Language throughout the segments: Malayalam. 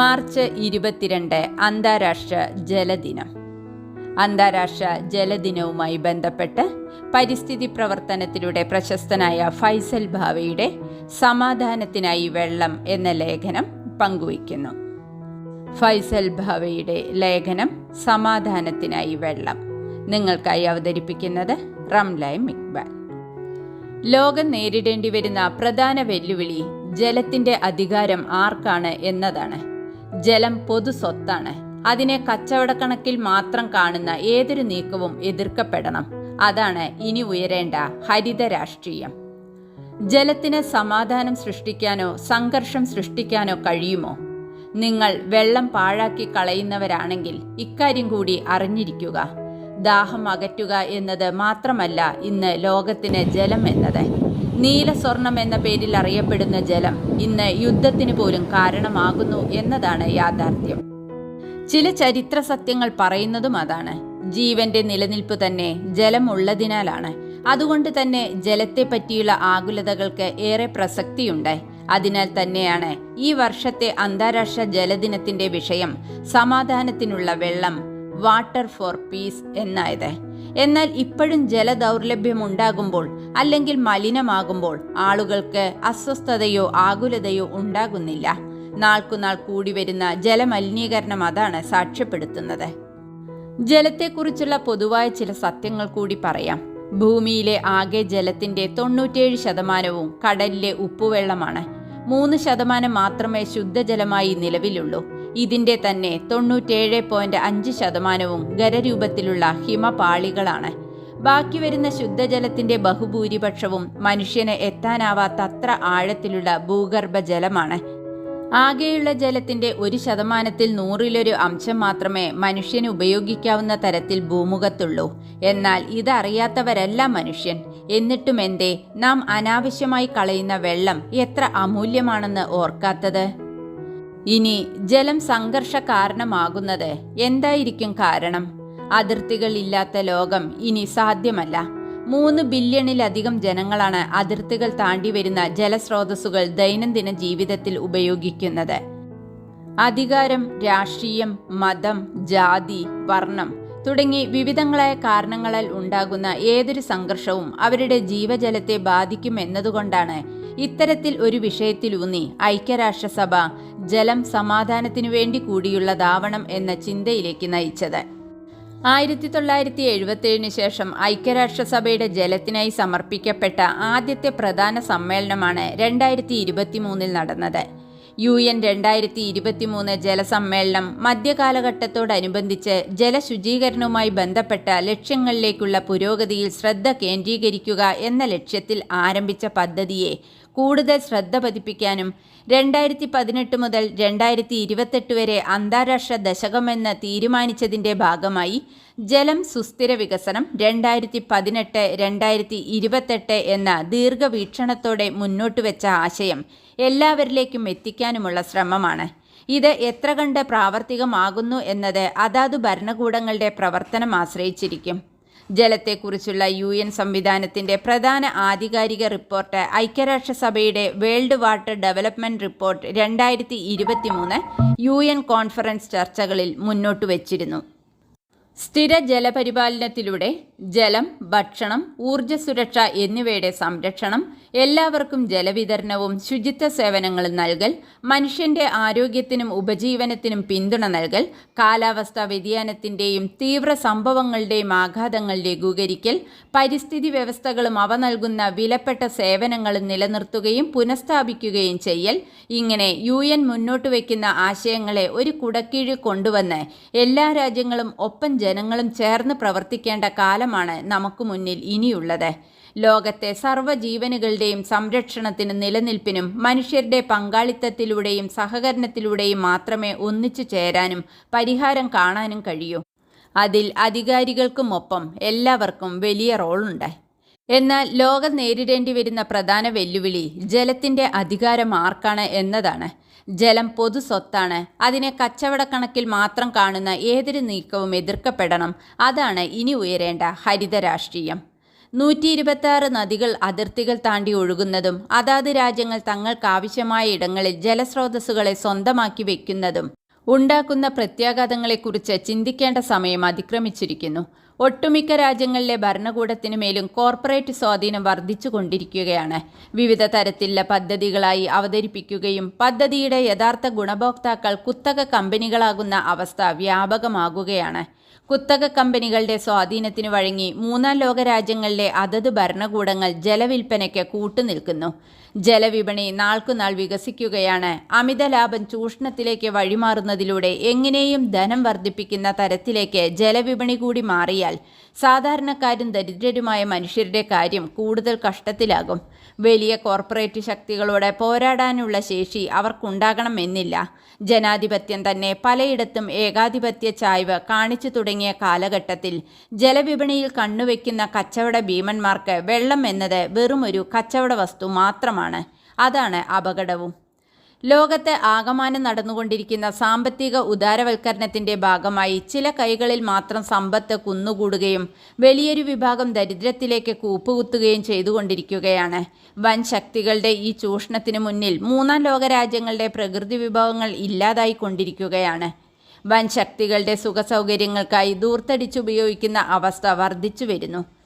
മാർച്ച് ഇരുപത്തിരണ്ട് അന്താരാഷ്ട്ര ജലദിനം. അന്താരാഷ്ട്ര ജലദിനവുമായി ബന്ധപ്പെട്ട് പരിസ്ഥിതി പ്രവർത്തനത്തിലൂടെ പ്രശസ്തനായ ഫൈസൽ ഭാവയുടെ സമാധാനത്തിനായി വെള്ളം എന്ന ലേഖനം പങ്കുവയ്ക്കുന്നു. ഫൈസൽ ഭാവയുടെ ലേഖനം സമാധാനത്തിനായി വെള്ളം. നിങ്ങൾക്കായി അവതരിപ്പിക്കുന്നത് റംലായ് മിക്ബാൽ ലോകം നേരിടേണ്ടി വരുന്ന പ്രധാന വെല്ലുവിളി ജലത്തിന്റെ അധികാരം ആർക്കാണ് എന്നതാണ്. ജലം പൊതു സ്വത്താണ്. അതിനെ കച്ചവടക്കണക്കിൽ മാത്രം കാണുന്ന ഏതൊരു നീക്കവും എതിർക്കപ്പെടണം. അതാണ് ഇനി ഉയരേണ്ട ഹരിത രാഷ്ട്രീയം. ജലത്തിന് സമാധാനം സൃഷ്ടിക്കാനോ സംഘർഷം സൃഷ്ടിക്കാനോ കഴിയുമോ? നിങ്ങൾ വെള്ളം പാഴാക്കി കളയുന്നവരാണെങ്കിൽ ഇക്കാര്യം കൂടി അറിഞ്ഞിരിക്കുക. ദാഹം അകറ്റുക എന്നത് മാത്രമല്ല ഇന്ന് ലോകത്തിന് ജലം എന്നത്. നീല സ്വർണം എന്ന പേരിൽ അറിയപ്പെടുന്ന ജലം ഇന്ന് യുദ്ധത്തിന് പോലും കാരണമാകുന്നു എന്നതാണ് യാഥാർത്ഥ്യം. ചില ചരിത്ര സത്യങ്ങൾ പറയുന്നതും അതാണ്. ജീവന്റെ നിലനിൽപ്പ് തന്നെ ജലമുള്ളതിനാലാണ്. അതുകൊണ്ട് തന്നെ ജലത്തെ പറ്റിയുള്ള ആകുലതകൾക്ക് ഏറെ പ്രസക്തിയുണ്ട്. അതിനാൽ തന്നെയാണ് ഈ വർഷത്തെ അന്താരാഷ്ട്ര ജലദിനത്തിന്റെ വിഷയം സമാധാനത്തിനുള്ള വെള്ളം വാട്ടർ ഫോർ പീസ് എന്നായത്. എന്നാൽ ഇപ്പോഴും ജലദൗർലഭ്യം ഉണ്ടാകുമ്പോൾ അല്ലെങ്കിൽ മലിനമാകുമ്പോൾ ആളുകൾക്ക് അസ്വസ്ഥതയോ ആകുലതയോ ഉണ്ടാകുന്നില്ല. നാൾക്കുനാൾ കൂടി വരുന്ന ജലമലിനീകരണം അതാണ് സാക്ഷ്യപ്പെടുത്തുന്നത്. ജലത്തെക്കുറിച്ചുള്ള പൊതുവായ ചില സത്യങ്ങൾ കൂടി പറയാം. ഭൂമിയിലെ ആകെ ജലത്തിന്റെ തൊണ്ണൂറ്റേഴ് ശതമാനവും കടലിലെ ഉപ്പുവെള്ളമാണ്. മൂന്ന് ശതമാനം മാത്രമേ ശുദ്ധജലമായി നിലവിലുള്ളൂ. ഇതിന്റെ തന്നെ തൊണ്ണൂറ്റേഴ് പോയിന്റ് അഞ്ച് ശതമാനവും ഖരരൂപത്തിലുള്ള ഹിമപാളികളാണ്. ബാക്കി വരുന്ന ശുദ്ധജലത്തിന്റെ ബഹുഭൂരിപക്ഷവും മനുഷ്യന് എത്താനാവാത്ത അത്ര ആഴത്തിലുള്ള ഭൂഗർഭ ജലമാണ് ആകെയുള്ള ജലത്തിന്റെ ഒരു ശതമാനത്തിൽ നൂറിലൊരു അംശം മാത്രമേ മനുഷ്യന് ഉപയോഗിക്കാവുന്ന തരത്തിൽ ഭൂമുഖത്തുള്ളൂ. എന്നാൽ ഇതറിയാത്തവരല്ല മനുഷ്യൻ. എന്നിട്ടും എന്തേ നാം അനാവശ്യമായി കളയുന്ന വെള്ളം എത്ര അമൂല്യമാണെന്ന് ഓർക്കാത്തത്? ഇനി ജലം സംഘർഷ കാരണമാകുന്നത് എന്തായിരിക്കും കാരണം? അതിർത്തികൾ ഇല്ലാത്ത ലോകം ഇനി സാധ്യമല്ല. മൂന്ന് ബില്യണിലധികം ജനങ്ങളാണ് അതിർത്തികൾ താണ്ടി വരുന്ന ജലസ്രോതസ്സുകൾ ദൈനംദിന ജീവിതത്തിൽ ഉപയോഗിക്കുന്നത്. അധികാരം രാഷ്ട്രീയം മതം ജാതി വർണം തുടങ്ങി വിവിധങ്ങളായ കാരണങ്ങളാൽ ഉണ്ടാകുന്ന ഏതൊരു സംഘർഷവും അവരുടെ ജീവജലത്തെ ബാധിക്കും എന്നതുകൊണ്ടാണ് ഇത്തരത്തിൽ ഒരു വിഷയത്തിലൂന്നി ഐക്യരാഷ്ട്രസഭ ജലം സമാധാനത്തിനു വേണ്ടി കൂടിയുള്ളതാവണം എന്ന ചിന്തയിലേക്ക് നയിച്ചത്. ആയിരത്തി തൊള്ളായിരത്തി എഴുപത്തിയേഴിന് ശേഷം ഐക്യരാഷ്ട്രസഭയുടെ ജലത്തിനായി സമർപ്പിക്കപ്പെട്ട ആദ്യത്തെ പ്രധാന സമ്മേളനമാണ് രണ്ടായിരത്തി ഇരുപത്തിമൂന്നിൽ നടന്നത്. യു എൻ രണ്ടായിരത്തി ഇരുപത്തിമൂന്ന് ജലസമ്മേളനം മധ്യകാലഘട്ടത്തോടനുബന്ധിച്ച് ജലശുചീകരണവുമായി ബന്ധപ്പെട്ട ലക്ഷ്യങ്ങളിലേക്കുള്ള പുരോഗതിയിൽ ശ്രദ്ധ കേന്ദ്രീകരിക്കുക എന്ന ലക്ഷ്യത്തിൽ ആരംഭിച്ച പദ്ധതിയെ കൂടുതൽ ശ്രദ്ധ പതിപ്പിക്കാനും രണ്ടായിരത്തി പതിനെട്ട് മുതൽ രണ്ടായിരത്തി ഇരുപത്തെട്ട് വരെ അന്താരാഷ്ട്ര ദശകമെന്ന് തീരുമാനിച്ചതിന്റെ ഭാഗമായി ജലം സുസ്ഥിര വികസനം രണ്ടായിരത്തി പതിനെട്ട് രണ്ടായിരത്തി ഇരുപത്തെട്ട് എന്ന ദീർഘവീക്ഷണത്തോടെ മുന്നോട്ട് വെച്ച ആശയം എല്ലാവരിലേക്കും എത്തിക്കാനുമുള്ള ശ്രമമാണ്. ഇത് എത്ര കണ്ട് പ്രാവർത്തികമാകുന്നു എന്നത് അതാതു ഭരണകൂടങ്ങളുടെ പ്രവർത്തനം ആശ്രയിച്ചിരിക്കും. ജലത്തെക്കുറിച്ചുള്ള യു എൻ സംവിധാനത്തിന്റെ പ്രധാന ആധികാരിക റിപ്പോർട്ട് ഐക്യരാഷ്ട്രസഭയുടെ വേൾഡ് വാട്ടർ ഡെവലപ്മെന്റ് റിപ്പോർട്ട് രണ്ടായിരത്തി ഇരുപത്തിമൂന്ന് യു എൻ കോൺഫറൻസ് ചർച്ചകളിൽ മുന്നോട്ട് വച്ചിരുന്നു സ്ഥിര ജലപരിപാലനത്തിലൂടെ ജലം ഭക്ഷണം ഊർജ സുരക്ഷ എന്നിവയുടെ സംരക്ഷണം എല്ലാവർക്കും ജലവിതരണവും ശുചിത്വ സേവനങ്ങളും നൽകൽ മനുഷ്യന്റെ ആരോഗ്യത്തിനും ഉപജീവനത്തിനും പിന്തുണ നൽകൽ കാലാവസ്ഥാ വ്യതിയാനത്തിന്റെയും തീവ്ര സംഭവങ്ങളുടെയും ആഘാതങ്ങൾ ലഘൂകരിക്കൽ പരിസ്ഥിതി വ്യവസ്ഥകളും അവ നൽകുന്ന വിലപ്പെട്ട സേവനങ്ങളും നിലനിർത്തുകയും പുനഃസ്ഥാപിക്കുകയും ചെയ്യൽ. ഇങ്ങനെ യു എൻ മുന്നോട്ട് വയ്ക്കുന്ന ആശയങ്ങളെ ഒരു കുടക്കീഴിൽ കൊണ്ടുവന്ന് എല്ലാ രാജ്യങ്ങളും ഒപ്പം ജനങ്ങളും ചേർന്ന് പ്രവർത്തിക്കേണ്ട കാലമാണ് നമുക്ക് മുന്നിൽ ഇനിയുള്ളത്. ലോകത്തെ സർവജീവനുകളുടെയും സംരക്ഷണത്തിനും നിലനിൽപ്പിനും മനുഷ്യരുടെ പങ്കാളിത്തത്തിലൂടെയും സഹകരണത്തിലൂടെയും മാത്രമേ ഒന്നിച്ചു ചേരാനും പരിഹാരം കാണാനും കഴിയൂ. അതിൽ അധികാരികൾക്കുമൊപ്പം എല്ലാവർക്കും വലിയ റോളുണ്ട്. എന്നാൽ ലോകം നേരിടേണ്ടി വരുന്ന പ്രധാന വെല്ലുവിളി ജലത്തിന്റെ അധികാരം ആർക്കാണ് എന്നതാണ്. ജലം പൊതു സ്വത്താണ്. അതിനെ കച്ചവടക്കണക്കിൽ മാത്രം കാണുന്ന ഏതൊരു നീക്കവും എതിർക്കപ്പെടണം. അതാണ് ഇനി ഉയരേണ്ട ഹരിത രാഷ്ട്രീയം. നൂറ്റി ഇരുപത്തി നദികൾ അതിർത്തികൾ താണ്ടി ഒഴുകുന്നതും അതാത് രാജ്യങ്ങൾ തങ്ങൾക്കാവശ്യമായ ഇടങ്ങളിൽ ജലസ്രോതസ്സുകളെ സ്വന്തമാക്കി വയ്ക്കുന്നതും ഉണ്ടാക്കുന്ന പ്രത്യാഘാതങ്ങളെക്കുറിച്ച് ചിന്തിക്കേണ്ട സമയം അതിക്രമിച്ചിരിക്കുന്നു. ഒട്ടുമിക്ക രാജ്യങ്ങളിലെ ഭരണകൂടത്തിനു മേലും കോർപ്പറേറ്റ് സ്വാധീനം വർദ്ധിച്ചുകൊണ്ടിരിക്കുകയാണ്. വിവിധ തരത്തിലുള്ള പദ്ധതികളായി അവതരിപ്പിക്കുകയും പദ്ധതിയുടെ യഥാർത്ഥ ഗുണഭോക്താക്കൾ കുത്തക കമ്പനികളാകുന്ന അവസ്ഥ വ്യാപകമാകുകയാണ്. കുത്തക കമ്പനികളുടെ സ്വാധീനത്തിന് വഴങ്ങി മൂന്നാം ലോക രാജ്യങ്ങളിലെ അതത് ഭരണകൂടങ്ങൾ ജലവിൽപ്പനയ്ക്ക് കൂട്ടുനിൽക്കുന്നു. ജലവിപണി നാൾക്കുനാൾ വികസിക്കുകയാണ്. അമിത ലാഭം ചൂഷണത്തിലേക്ക് വഴിമാറുന്നതിലൂടെ എങ്ങനെയും ധനം വർദ്ധിപ്പിക്കുന്ന തരത്തിലേക്ക് ജലവിപണി കൂടി മാറിയാൽ സാധാരണക്കാരും ദരിദ്രരുമായ മനുഷ്യരുടെ കാര്യം കൂടുതൽ കഷ്ടത്തിലാകും. വലിയ കോർപ്പറേറ്റ് ശക്തികളോട് പോരാടാനുള്ള ശേഷി അവർക്കുണ്ടാകണമെന്നില്ല. ജനാധിപത്യം തന്നെ പലയിടത്തും ഏകാധിപത്യ ചായ്വ് കാണിച്ചു തുടങ്ങിയ കാലഘട്ടത്തിൽ ജലവിപണിയിൽ കണ്ണുവെക്കുന്ന കച്ചവട ഭീമന്മാർക്ക് വെള്ളം എന്നത് വെറുമൊരു കച്ചവട വസ്തു മാത്രമാണ്. അതാണ് അപകടവും. ലോകത്ത് ആകമാനം നടന്നുകൊണ്ടിരിക്കുന്ന സാമ്പത്തിക ഉദാരവൽക്കരണത്തിന്റെ ഭാഗമായി ചില കൈകളിൽ മാത്രം സമ്പത്ത് കുന്നുകൂടുകയും വലിയൊരു വിഭാഗം ദരിദ്രത്തിലേക്ക് കൂപ്പുകുത്തുകയും ചെയ്തുകൊണ്ടിരിക്കുകയാണ്. വൻ ശക്തികളുടെ ഈ ചൂഷണത്തിന് മുന്നിൽ മൂന്നാം ലോക രാജ്യങ്ങളുടെ പ്രകൃതി വിഭവങ്ങൾ ഇല്ലാതായിക്കൊണ്ടിരിക്കുകയാണ്. വൻ ശക്തികളുടെ സുഖസൗകര്യങ്ങൾക്കായി ദൂർത്തടിച്ചുപയോഗിക്കുന്ന അവസ്ഥ വർദ്ധിച്ചു വരുന്നു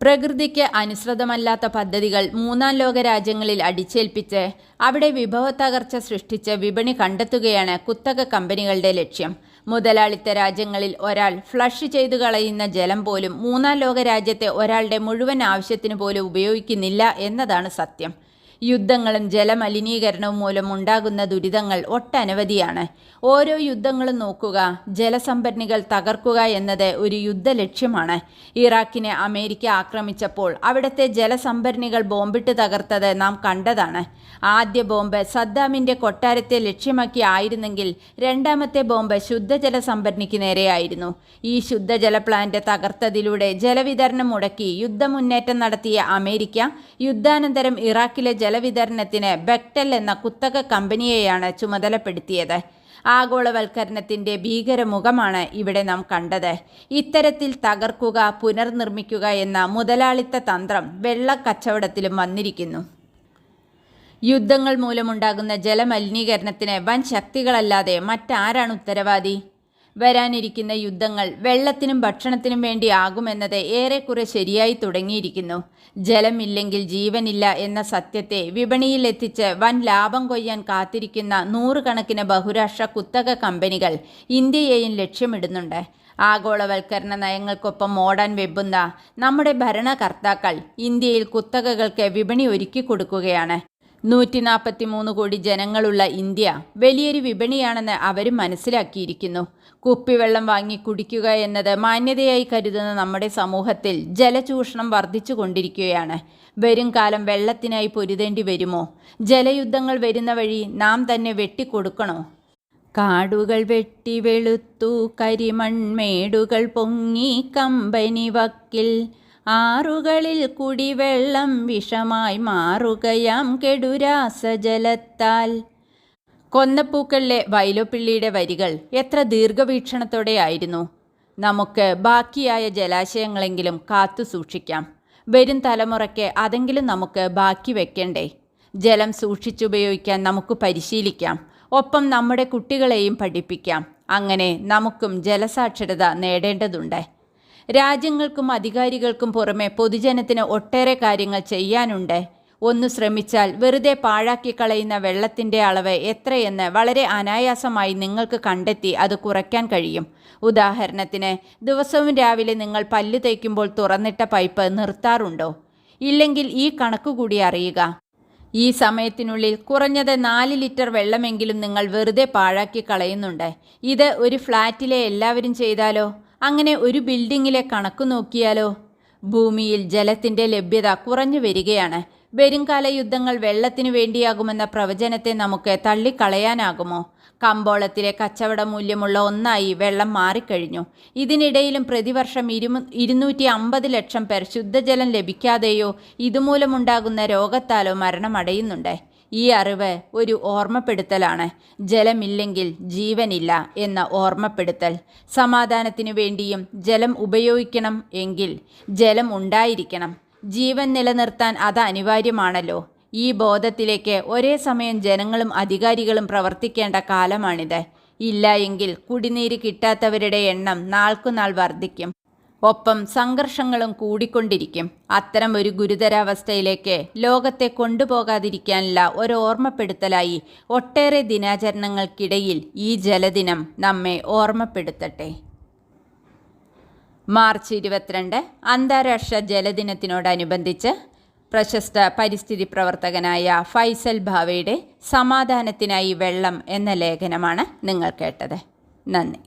പ്രകൃതിക്ക് അനുസൃതമല്ലാത്ത പദ്ധതികൾ മൂന്നാം ലോക രാജ്യങ്ങളിൽ അടിച്ചേൽപ്പിച്ച് അവിടെ വിഭവ തകർച്ച സൃഷ്ടിച്ച് വിപണി കണ്ടെത്തുകയാണ് കുത്തക കമ്പനികളുടെ ലക്ഷ്യം. മുതലാളിത്ത രാജ്യങ്ങളിൽ ഒരാൾ ഫ്ലഷ് ചെയ്തു കളയുന്ന ജലം പോലും മൂന്നാം ലോക രാജ്യത്തെ ഒരാളുടെ മുഴുവൻ ആവശ്യത്തിന് പോലും ഉപയോഗിക്കുന്നില്ല എന്നതാണ് സത്യം. യുദ്ധങ്ങളും ജലമലിനീകരണവും മൂലം ഉണ്ടാകുന്ന ദുരിതങ്ങൾ ഒട്ടനവധിയാണ്. ഓരോ യുദ്ധങ്ങളും നോക്കുക ജലസംഭരണികൾ തകർക്കുക എന്നത് ഒരു യുദ്ധ ലക്ഷ്യമാണ് ഇറാഖിനെ അമേരിക്ക ആക്രമിച്ചപ്പോൾ അവിടുത്തെ ജലസംഭരണികൾ ബോംബിട്ട് തകർത്തത് നാം കണ്ടതാണ്. ആദ്യ ബോംബ് സദ്ദാമിന്റെ കൊട്ടാരത്തെ ലക്ഷ്യമാക്കി ആയിരുന്നെങ്കിൽ രണ്ടാമത്തെ ബോംബ് ശുദ്ധജല സംഭരണിക്ക് നേരെയായിരുന്നു. ഈ ശുദ്ധജല പ്ലാന്റ് തകർത്തതിലൂടെ ജലവിതരണം മുടക്കി യുദ്ധമുന്നേറ്റം നടത്തിയ അമേരിക്ക യുദ്ധാനന്തരം ഇറാഖിലെ ജലവിതരണത്തിന് ബെക്ടൽ എന്ന കുത്തക കമ്പനിയെയാണ് ചുമതലപ്പെടുത്തിയത്. ആഗോളവൽക്കരണത്തിന്റെ ഭീകരമുഖമാണ് ഇവിടെ നാം കണ്ടത്. ഇത്തരത്തിൽ തകർക്കുക പുനർനിർമ്മിക്കുക എന്ന മുതലാളിത്ത തന്ത്രം വെള്ളക്കച്ചവടത്തിലും വന്നിരിക്കുന്നു. യുദ്ധങ്ങൾ മൂലമുണ്ടാകുന്ന ജലമലിനീകരണത്തിന് വൻ ശക്തികളല്ലാതെ മറ്റാരാണ് ഉത്തരവാദി? വരാനിരിക്കുന്ന യുദ്ധങ്ങൾ വെള്ളത്തിനും ഭക്ഷണത്തിനും വേണ്ടി ആകുമെന്നത് ഏറെക്കുറെ ശരിയായി തുടങ്ങിയിരിക്കുന്നു. ജലമില്ലെങ്കിൽ ജീവനില്ല എന്ന സത്യത്തെ വിപണിയിൽ എത്തിച്ച് വൻ ലാഭം കൊയ്യാൻ കാത്തിരിക്കുന്ന നൂറുകണക്കിന് ബഹുരാഷ്ട്ര കുത്തക കമ്പനികൾ ഇന്ത്യയെയും ലക്ഷ്യമിടുന്നുണ്ട്. ആഗോളവൽക്കരണ നയങ്ങൾക്കൊപ്പം ഓടാൻ വെമ്പുന്ന നമ്മുടെ ഭരണകർത്താക്കൾ ഇന്ത്യയിൽ കുത്തകകൾക്ക് വിപണി ഒരുക്കി കൊടുക്കുകയാണ് നൂറ്റി നാൽപ്പത്തി മൂന്ന് കോടി ജനങ്ങളുള്ള ഇന്ത്യ വലിയൊരു വിപണിയാണെന്ന് അവർ മനസ്സിലാക്കിയിരിക്കുന്നു. കുപ്പിവെള്ളം വാങ്ങി കുടിക്കുക എന്നത് മാന്യതയായി കരുതുന്ന നമ്മുടെ സമൂഹത്തിൽ ജലചൂഷണം വർദ്ധിച്ചു കൊണ്ടിരിക്കുകയാണ് വരും കാലം വെള്ളത്തിനായി പൊരുതേണ്ടി വരുമോ? ജലയുദ്ധങ്ങൾ വരുന്ന വഴി നാം തന്നെ വെട്ടിക്കൊടുക്കണോ? കാടുകൾ വെട്ടി വെളുത്തു കരിമൺമേടുകൾ പൊങ്ങി കമ്പനി വക്കിൽ ആറുകളിൽ കുടിവെള്ളം വിഷമായി മാറുകയാം കെടുരാസജലത്താൽ. കൊന്നപ്പൂക്കളിലെ വൈലോപ്പിള്ളിയുടെ വരികൾ എത്ര ദീർഘവീക്ഷണത്തോടെയായിരുന്നു നമുക്ക് ബാക്കിയായ ജലാശയങ്ങളെങ്കിലും കാത്തു സൂക്ഷിക്കാം. വരും തലമുറയ്ക്ക് അതെങ്കിലും നമുക്ക് ബാക്കി വെക്കണ്ടേ. ജലം സൂക്ഷിച്ചുപയോഗിക്കാൻ നമുക്ക് പരിശീലിക്കാം. ഒപ്പം നമ്മുടെ കുട്ടികളെയും പഠിപ്പിക്കാം. അങ്ങനെ നമുക്കും ജലസാക്ഷരത നേടേണ്ടതുണ്ട്. രാജ്യങ്ങൾക്കും അധികാരികൾക്കും പുറമെ പൊതുജനത്തിന് ഒട്ടേറെ കാര്യങ്ങൾ ചെയ്യാനുണ്ട്. ഒന്ന് ശ്രമിച്ചാൽ വെറുതെ പാഴാക്കി കളയുന്ന വെള്ളത്തിന്റെ അളവ് എത്രയെന്ന് വളരെ അനായാസമായി നിങ്ങൾക്ക് കണ്ടെത്തി അത് കുറയ്ക്കാൻ കഴിയും. ഉദാഹരണത്തിന് ദിവസവും രാവിലെ നിങ്ങൾ പല്ല് തേക്കുമ്പോൾ തുറന്നിട്ട പൈപ്പ് നിർത്താറുണ്ടോ? ഇല്ലെങ്കിൽ ഈ കണക്ക് കൂടി അറിയുക. ഈ സമയത്തിനുള്ളിൽ കുറഞ്ഞത് നാല് ലിറ്റർ വെള്ളമെങ്കിലും നിങ്ങൾ വെറുതെ പാഴാക്കി കളയുന്നുണ്ട്. ഇത് ഒരു ഫ്ലാറ്റിലെ എല്ലാവരും ചെയ്താലോ? അങ്ങനെ ഒരു ബിൽഡിങ്ങിലെ കണക്ക് നോക്കിയാലോ? ഭൂമിയിൽ ജലത്തിന്റെ ലഭ്യത കുറഞ്ഞു വരികയാണ്. വരുംകാല യുദ്ധങ്ങൾ വെള്ളത്തിനു വേണ്ടിയാകുമെന്ന പ്രവചനത്തെ നമുക്ക് തള്ളിക്കളയാനാകുമോ? കമ്പോളത്തിലെ കച്ചവട മൂല്യമുള്ള ഒന്നായി വെള്ളം മാറിക്കഴിഞ്ഞു. ഇതിനിടയിലും പ്രതിവർഷം ഇരുമു ഇരുന്നൂറ്റി അമ്പത് ലക്ഷം പേർ ശുദ്ധജലം ലഭിക്കാതെയോ ഇതുമൂലമുണ്ടാകുന്ന രോഗത്താലോ മരണമടയുന്നുണ്ട്. ഈ അറിവ് ഒരു ഓർമ്മപ്പെടുത്തലാണ്. ജലമില്ലെങ്കിൽ ജീവനില്ല എന്ന ഓർമ്മപ്പെടുത്തൽ. സമാധാനത്തിനു വേണ്ടിയും ജലം ഉപയോഗിക്കണം എങ്കിൽ ജലം ഉണ്ടായിരിക്കണം. ജീവൻ നിലനിർത്താൻ അത് അനിവാര്യമാണല്ലോ. ഈ ബോധത്തിലേക്ക് ഒരേ സമയം ജനങ്ങളും അധികാരികളും പ്രവർത്തിക്കേണ്ട കാലമാണിത്. ഇല്ല എങ്കിൽ കുടിനീര് കിട്ടാത്തവരുടെ എണ്ണം നാൾക്കുനാൾ വർദ്ധിക്കും. ഒപ്പം സംഘർഷങ്ങളും കൂടിക്കൊണ്ടിരിക്കും. അത്തരം ഒരു ഗുരുതരാവസ്ഥയിലേക്ക് ലോകത്തെ കൊണ്ടുപോകാതിരിക്കാനുള്ള ഒരു ഓർമ്മപ്പെടുത്തലായി ഒട്ടേറെ ദിനാചരണങ്ങൾക്കിടയിൽ ഈ ജലദിനം നമ്മെ ഓർമ്മപ്പെടുത്തട്ടെ. മാർച്ച് ഇരുപത്തിരണ്ട് അന്താരാഷ്ട്ര ജലദിനത്തിനോടനുബന്ധിച്ച് പ്രശസ്ത പരിസ്ഥിതി പ്രവർത്തകനായ ഫൈസൽ ഭാവയുടെ സമാധാനത്തിനായി വെള്ളം എന്ന ലേഖനമാണ് നിങ്ങൾ കേട്ടത്. നന്ദി.